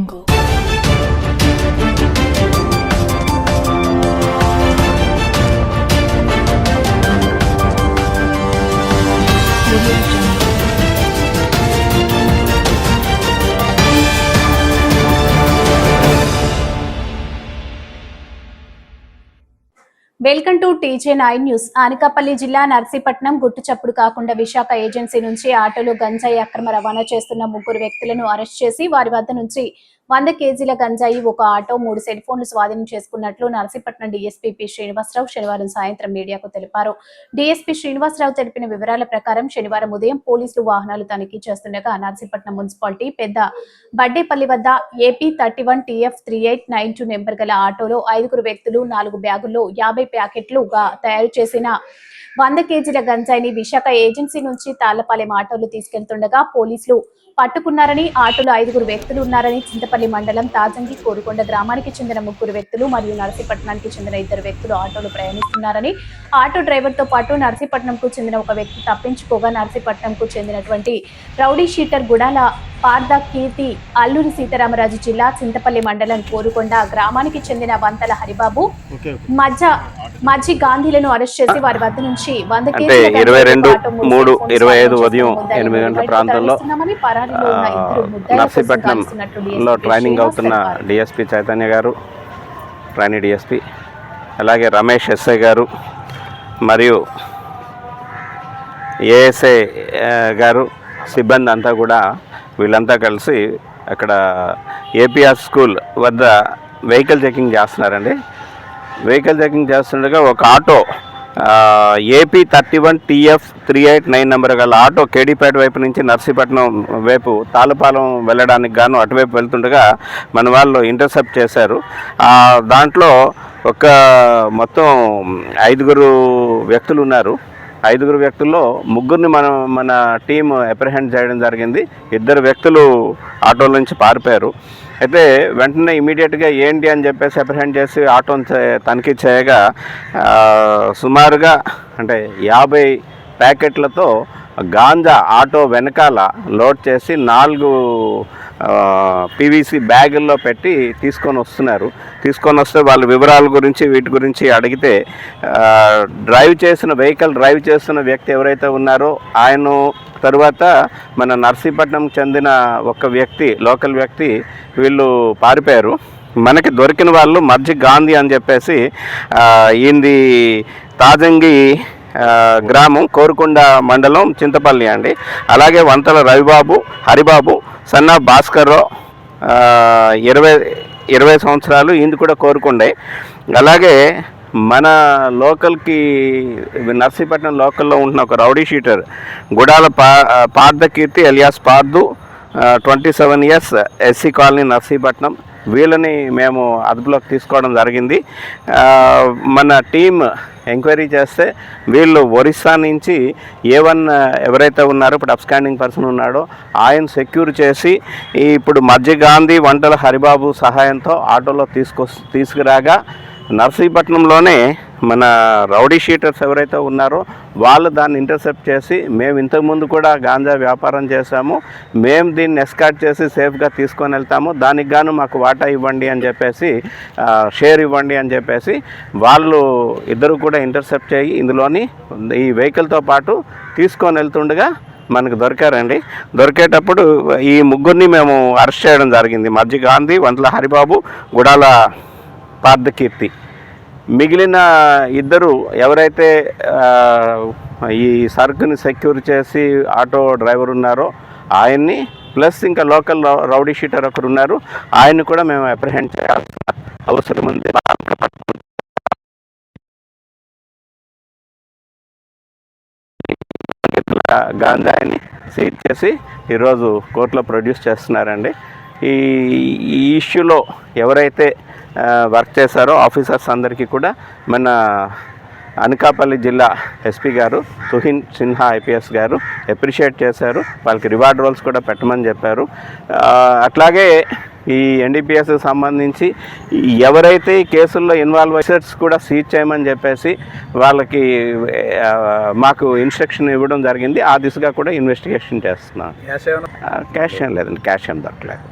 jungle. Remove welcome to TJ nine news. Anakapalli జిల్లా నర్సీపట్నం గుట్టు చప్పుడు కాకుండా విశాఖ ఏజెన్సీ నుంచి ఆటోలో గంజాయి అక్రమ రవాణా చేస్తున్న ముగ్గురు వ్యక్తులను అరెస్ట్ చేసి వారి వద్ద నుంచి వంద కేజీల గంజాయి ఒక ఆటో మూడు సెల్ ఫోన్లు స్వాధీనం చేసుకున్నట్లు నర్సీపట్నం డీఎస్పీ పి శ్రీనివాసరావు శనివారం సాయంత్రం మీడియాకు తెలిపారు. డీఎస్పీ శ్రీనివాసరావు తెలిపిన వివరాల ప్రకారం శనివారం ఉదయం పోలీసులు వాహనాలు తనిఖీ చేస్తుండగా నర్సీపట్నం మున్సిపాలిటీ పెద్ద బడ్డేపల్లి వద్ద AP thirty one TF three eight nine two number గల ఆటోలో ఐదుగురు వ్యక్తులు నాలుగు బ్యాగుల్లో యాభై ప్యాకెట్లుగా తయారు చేసిన వంద కేజీల గంజాయిని విశాఖ ఏజెన్సీ నుంచి తాళ్ళపాలెం ఆటోలు తీసుకెళ్తుండగా పోలీసులు పట్టుకున్నారని ఆటోలో ఐదుగురు వ్యక్తులు ఉన్నారని చింతపల్లి మండలం తాజంగి కోరుకొండ గ్రామానికి చెందిన ముగ్గురు వ్యక్తులు మరియు నర్సీపట్నానికి చెందిన ఇద్దరు వ్యక్తులు ఆటోలో ప్రయాణిస్తున్నారని ఆటో డ్రైవర్తో పాటు నర్సీపట్నంకు చెందిన ఒక వ్యక్తి తప్పించుకోగా నర్సీపట్నంకు చెందినటువంటి రౌడీ షీటర్ గుడాల పార్ద కీర్తి అల్లూరి సీతారామరాజు జిల్లా చింతపల్లి మండలం కోరుకొండ గ్రామానికి చెందిన వంతల హరిబాబు మధ్య మధ్య గాంధీలను అరెస్ట్ చేసి వారి వద్ద నుంచి వంద ఇరవై రెండు మూడు ఇరవై ఐదు ఉదయం ఎనిమిది గంటల ప్రాంతంలో నర్సీపట్నంలో DSP ట్రైనింగ్ అవుతున్న. DSP Chaitanya garu trainee DSP అలాగే రమేష్ ఎస్ఐ గారు మరియు ఏఎస్ఐ గారు సిబ్బంది అంతా కూడా వీళ్ళంతా కలిసి అక్కడ ఏపీఆర్ స్కూల్ వద్ద వెహికల్ చెకింగ్ చేస్తున్నారండి. వెహికల్ చెకింగ్ చేస్తుండగా ఒక auto AP thirty one TF three eight nine number గల ఆటో కేడీపేట వైపు నుంచి నర్సీపట్నం వైపు తాళపాలెం వెళ్ళడానికి గాను అటువైపు వెళ్తుండగా మన వాళ్ళు ఇంటర్సెప్ట్ చేశారు. దాంట్లో ఒక మొత్తం ఐదుగురు వ్యక్తులు ఉన్నారు. ఐదుగురు వ్యక్తుల్లో ముగ్గురిని మనం మన టీం అప్రహెండ్ చేయడం జరిగింది. ఇద్దరు వ్యక్తులు ఆటోల నుంచి పారిపోయారు. అయితే వెంటనే ఇమీడియట్గా ఏంటి అని చెప్పేసి అప్రహెండ్ చేసి ఆటోని తనిఖీ చేయగా సుమారుగా అంటే యాభై ప్యాకెట్లతో గాంజా ఆటో వెనకాల లోడ్ చేసి నాలుగు పీవీసీ బ్యాగుల్లో పెట్టి తీసుకొని వస్తున్నారు. తీసుకొని వస్తే వాళ్ళ వివరాల గురించి వీటి గురించి అడిగితే డ్రైవ్ చేసిన వెహికల్ డ్రైవ్ చేస్తున్న వ్యక్తి ఎవరైతే ఉన్నారో ఆయన తరువాత మన నర్సీపట్నం చెందిన ఒక వ్యక్తి లోకల్ వ్యక్తి వీళ్ళు పారిపోయారు. మనకి దొరికిన వాళ్ళు మర్జి గాంధీ అని చెప్పేసి ఆ, తాజంగి గ్రామం కోరుకొండ మండలం చింతపల్లి అండి. అలాగే వంతల రవిబాబు హరిబాబు సన్నా భాస్కర్రావు ఇరవై ఇరవై సంవత్సరాలు ఈయన కూడా కోరుకుండే. అలాగే మన లోకల్కి నర్సీపట్నం లోకల్లో ఉంటున్న ఒక రౌడీ షీటర్ గుడాల పా Parthakeerthi alias Parthu twenty seven years SC colony Narsipatnam. వీళ్ళని మేము అదుపులోకి తీసుకోవడం జరిగింది. మన టీం ఎంక్వైరీ చేస్తే వీళ్ళు ఒరిస్సా నుంచి ఏ వన్ ఎవరైతే ఉన్నారో ఇప్పుడు అబ్స్కాండింగ్ పర్సన్ ఉన్నాడో ఆయన సెక్యూర్ చేసి ఇప్పుడు మధ్య గాంధీ వంటల హరిబాబు సహాయంతో ఆటోలో తీసుకొ తీసుకురాగా నర్సీపట్నంలోనే మన రౌడీ షీటర్స్ ఎవరైతే ఉన్నారో వాళ్ళు దాన్ని ఇంటర్సెప్ట్ చేసి మేము ఇంతకుముందు కూడా గాంజా వ్యాపారం చేశాము. మేము దీన్ని ఎస్కాట్ చేసి సేఫ్గా తీసుకొని వెళ్తాము. దానికి గాను మాకు వాటా ఇవ్వండి అని చెప్పేసి షేర్ ఇవ్వండి అని చెప్పేసి వాళ్ళు ఇద్దరు కూడా ఇంటర్సెప్ట్ చేయి ఇందులోని ఈ వెహికల్తో పాటు తీసుకొని వెళ్తుండగా మనకు దొరికారండి. దొరికేటప్పుడు ఈ ముగ్గురిని మేము అరెస్ట్ చేయడం జరిగింది. మధ్య గాంధీ వంతల హరిబాబు గుడాల పార్థకీర్తి మిగిలిన ఇద్దరు ఎవరైతే ఈ సరుకుని సెక్యూర్ చేసి ఆటో డ్రైవర్ ఉన్నారో ఆయన్ని ప్లస్ ఇంకా లోకల్ రౌడీ షీటర్ ఒకరు ఉన్నారు. ఆయన్ని కూడా మేము అప్రహెండ్ చేయాల్సిన అవసరం ఉంది. గాంజాయిని సీజ్ చేసి ఈరోజు కోర్టులో ప్రొడ్యూస్ చేస్తున్నారండి. ఈ ఈ ఇష్యూలో ఎవరైతే వర్క్ చేశారో. ఆఫీసర్స్ అందరికీ కూడా మన అనకాపల్లి జిల్లా SP garu Tuhin Sinha IPS garu appreciate చేశారు. వాళ్ళకి రివార్డ్ రోల్స్ కూడా పెట్టమని చెప్పారు. అట్లాగే ఈ ఎన్డీపీఎస్ సంబంధించి ఎవరైతే ఈ కేసుల్లో ఇన్వాల్వ్ అయ్యార్స్ కూడా సీజ్ చేయమని చెప్పేసి వాళ్ళకి మాకు ఇన్స్ట్రక్షన్ ఇవ్వడం జరిగింది. ఆ దిశగా కూడా ఇన్వెస్టిగేషన్ చేస్తున్నాం. క్యాష్ ఏం లేదండి. క్యాష్ ఏం దొరకలేదు.